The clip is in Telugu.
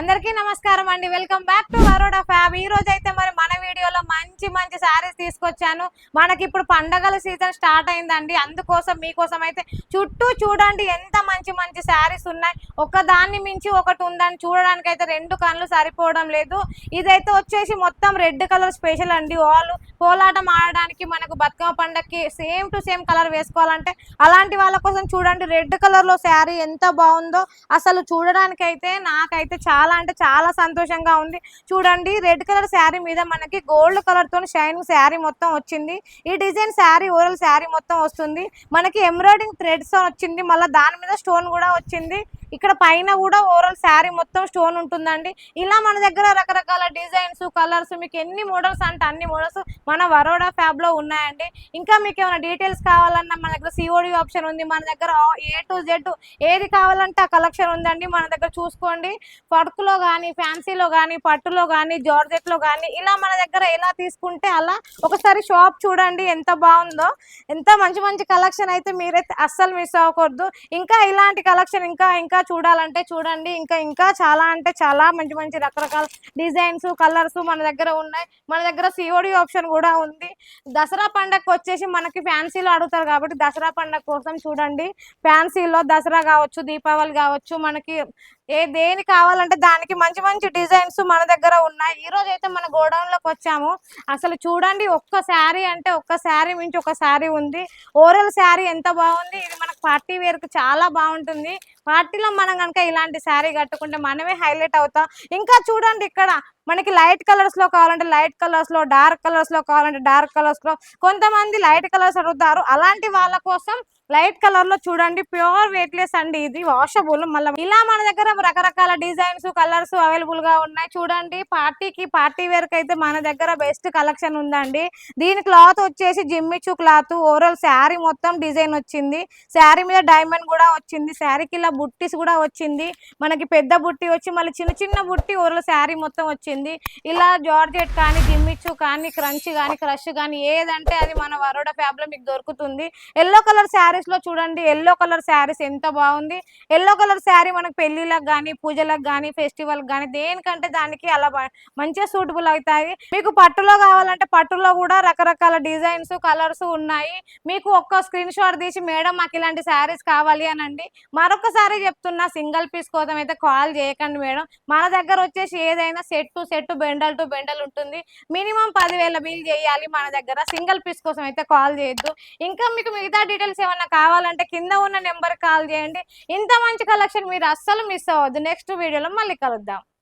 అందరికీ నమస్కారం అండి. Welcome back to Varoda fab ఈ రోజు అయితే మరి మన వీడియోలో మంచి మంచి శారీస్ తీసుకొచ్చాను. మనకి ఇప్పుడు పండగల సీజన్ స్టార్ట్ అయిందండి. అందుకోసం మీకోసం అయితే చుట్టూ చూడండి ఎంత మంచి మంచి శారీస్ ఉన్నాయి. ఒక దాన్ని మించి ఒకటి ఉందని చూడడానికి అయితే రెండు కళ్ళు సరిపోవడం లేదు. ఇదైతే వచ్చేసి మొత్తం రెడ్ కలర్ స్పెషల్ అండి. వాళ్ళు కోలాటం ఆడడానికి మనకు బతుకమ్మ పండగకి సేమ్ టు సేమ్ కలర్ వేసుకోవాలంటే అలాంటి వాళ్ళ కోసం చూడండి. రెడ్ కలర్లో శారీ ఎంత బాగుందో అసలు చూడడానికి అయితే నాకైతే చాలా అంటే చాలా సంతోషంగా ఉంది. చూడండి రెడ్ కలర్ శారీ మీద మనకి గోల్డ్ కలర్తో షైనింగ్ శారీ మొత్తం వచ్చింది. ఈ డిజైన్ శారీ ఓరల్ శారీ మొత్తం వస్తుంది. మనకి ఎంబ్రాయిడింగ్ థ్రెడ్స్ వచ్చింది. మళ్ళీ దాని మీద స్టోన్ కూడా వచ్చింది. ఇక్కడ పైన కూడా ఓవరాల్ శారీ మొత్తం స్టోన్ ఉంటుందండి. ఇలా మన దగ్గర రకరకాల డిజైన్స్ కలర్స్ మీకు ఎన్ని మోడల్స్ అంటే అన్ని మోడల్స్ మన వరోడా ఫ్యాబ్లో ఉన్నాయండి. ఇంకా మీకు ఏమైనా డీటెయిల్స్ కావాలన్నా మన దగ్గర సిఓడి ఆప్షన్ ఉంది. మన దగ్గర ఏ టు జెడ్ ఏది కావాలంటే ఆ కలెక్షన్ ఉందండి. మన దగ్గర చూసుకోండి. పడుకులో కానీ ఫ్యాన్సీలో కానీ పట్టులో కానీ జార్జెట్లో కానీ ఇలా మన దగ్గర ఎలా తీసుకుంటే అలా ఒకసారి షాప్ చూడండి ఎంత బాగుందో. ఎంత మంచి మంచి కలెక్షన్ అయితే మీరైతే అస్సలు మిస్ అవ్వకూడదు. ఇంకా ఇలాంటి కలెక్షన్ ఇంకా ఇంకా చూడాలంటే చూడండి. ఇంకా ఇంకా చాలా అంటే చాలా మంచి మంచి రకరకాల డిజైన్స్ కలర్స్ మన దగ్గర ఉన్నాయి. మన దగ్గర సిఓడి ఆప్షన్ కూడా ఉంది. దసరా పండగకి వచ్చేసి మనకి ఫ్యాన్సీలో అడుగుతారు కాబట్టి దసరా పండగ కోసం చూడండి. ఫ్యాన్సీలో దసరా కావచ్చు దీపావళి కావచ్చు మనకి ఏ దేని కావాలంటే దానికి మంచి మంచి డిజైన్స్ మన దగ్గర ఉన్నాయి. ఈ రోజు అయితే మన గోడౌన్లోకి వచ్చాము. అసలు చూడండి ఒక్క శారీ అంటే ఒక్క శారీ మించి ఒక శారీ ఉంది. ఓరల్ శారీ ఎంత బాగుంది. ఇది మనకు పార్టీ వేర్కి చాలా బాగుంటుంది. పార్టీలో మనం కనుక ఇలాంటి శారీ కట్టుకుంటే మనమే హైలైట్ అవుతాం. ఇంకా చూడండి ఇక్కడ మనకి లైట్ కలర్స్లో కావాలంటే లైట్ కలర్స్లో డార్క్ కలర్స్లో కావాలంటే డార్క్ కలర్స్లో కొంతమంది లైట్ కలర్స్ అడుగుతారు. అలాంటి వాళ్ళ కోసం లైట్ కలర్లో చూడండి ప్యూర్ వెయిట్లెస్ అండి. ఇది వాషబుల్. మళ్ళీ ఇలా మన దగ్గర రకరకాల డిజైన్స్ కలర్స్ అవైలబుల్గా ఉన్నాయి. చూడండి పార్టీకి పార్టీ వేర్కి అయితే మన దగ్గర బెస్ట్ కలెక్షన్ ఉందండి. దీని క్లాత్ వచ్చేసి జిమ్మిచ్చు క్లాత్ ఓవరాల్ శారీ మొత్తం డిజైన్ వచ్చింది. శారీ మీద డైమండ్ కూడా వచ్చింది. శారీకి ఇలా బుట్టీస్ కూడా వచ్చింది. మనకి పెద్ద బుట్టి వచ్చి మళ్ళీ చిన్న చిన్న బుట్టి ఓవరాల్ శారీ మొత్తం వచ్చింది. ఇలా జార్జెట్ కానీ జిమ్మిచ్చు కానీ క్రంచ్ కానీ క్రష్ కానీ ఏదంటే అది మన వరోడా ఫ్యాబ్లో మీకు దొరుకుతుంది. ఎల్లో కలర్ శారీస్లో చూడండి ఎల్లో కలర్ శారీస్ ఎంత బాగుంది. ఎల్లో కలర్ శారీ మనకి పెళ్ళిళ్ళకి కానీ పూజలకు కానీ ఫెస్టివల్ కానీ దేనికంటే దానికి అలా మంచిగా సూటబుల్ అవుతాయి. మీకు పట్టులో కావాలంటే పట్టులో కూడా రకరకాల డిజైన్స్ కలర్స్ ఉన్నాయి. మీకు ఒక్క స్క్రీన్ షాట్ తీసి మేడం మాకు ఇలాంటి శారీస్ కావాలి అని అండి. మరొకసారి చెప్తున్నా సింగిల్ పీస్ కోసం అయితే కాల్ చేయకండి మేడం. మన దగ్గర వచ్చేసి ఏదైనా set to set bundle to bundle ఉంటుంది. మినిమం పదివేల బిల్ చేయాలి మన దగ్గర. సింగిల్ పీస్ కోసం అయితే కాల్ చేయొద్దు. ఇంకా మీకు మిగతా డీటెయిల్స్ ఏమన్నా కావాలంటే కింద ఉన్న నెంబర్ కాల్ చేయండి. ఇంత మంచి కలెక్షన్ మీరు అస్సలు మిస్ అవ్వద్దు నెక్స్ట్ వీడియోలో మళ్ళీ కలుద్దాం.